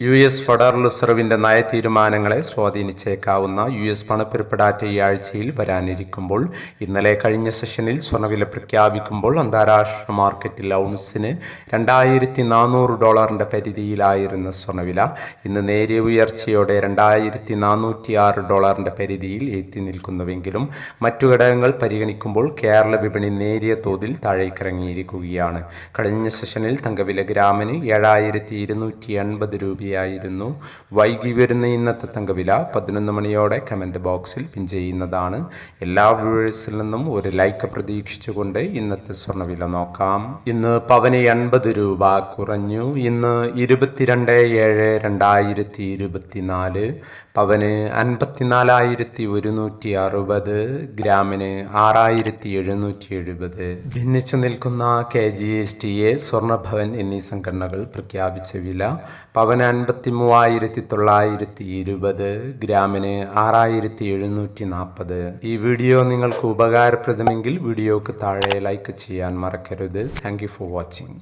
U S federal റിസർവിന്റെ നയതീരുമാനങ്ങളെ സ്വാധീനിച്ചേക്കാവുന്ന യു എസ് പണപ്പെരുപ്പ് ഡാറ്റ ഈ ആഴ്ചയിൽ വരാനിരിക്കുമ്പോൾ ഇന്നലെ കഴിഞ്ഞ സെഷനിൽ സ്വർണവില പ്രഖ്യാപിക്കുമ്പോൾ അന്താരാഷ്ട്ര മാർക്കറ്റിൽ ഔൺസിന് രണ്ടായിരത്തി നാനൂറ് ഡോളറിന്റെ പരിധിയിലായിരുന്ന സ്വർണവില ഇന്ന് നേരിയ ഉയർച്ചയോടെ രണ്ടായിരത്തി നാനൂറ്റി ആറ് ഡോളറിന്റെ പരിധിയിൽ എത്തി നിൽക്കുന്നുവെങ്കിലും മറ്റു ഘടകങ്ങൾ പരിഗണിക്കുമ്പോൾ കേരള വിപണി നേരിയ തോതിൽ താഴേക്കിറങ്ങിയിരിക്കുകയാണ്. കഴിഞ്ഞ സെഷനിൽ തങ്കവില ഗ്രാമിന് ഏഴായിരത്തി ഇരുന്നൂറ്റി എൺപത് രൂപയായിരുന്നു വൈകി വരുന്ന ഇന്നത്തെ തങ്കവില പതിനൊന്ന് മണിയോടെ കമന്റ് ബോക്സിൽ പിൻ ചെയ്യുന്നതാണ്. എല്ലാ വ്യൂവേഴ്സിൽ നിന്നും ഒരു ലൈക്ക് പ്രതീക്ഷിച്ചുകൊണ്ട് ഇന്നത്തെ സ്വർണവില നോക്കാം. ഇന്ന് പവന് എൺപത് രൂപ കുറഞ്ഞു. ഇന്ന് ഇരുപത്തിരണ്ട് ഏഴ് രണ്ടായിരത്തി ഇരുപത്തിനാല് പവന് അൻപത്തിനാലായിരത്തി ഒരുന്നൂറ്റി അറുപത് ഗ്രാമിന് ആറായിരത്തി എഴുന്നൂറ്റി എഴുപത് ഭിന്നിച്ചു നിൽക്കുന്ന K G S T A Swarnabhavan എന്നീ സംഘടനകൾ പ്രഖ്യാപിച്ച വില പവന് അൻപത്തി മൂവായിരത്തി തൊള്ളായിരത്തി ഇരുപത് ഗ്രാമിന് ആറായിരത്തി എഴുന്നൂറ്റി നാൽപ്പത് ഈ വീഡിയോ നിങ്ങൾക്ക് ഉപകാരപ്രദമെങ്കിൽ വീഡിയോക്ക് താഴെ ലൈക്ക് ചെയ്യാൻ മറക്കരുത്. Thank for watching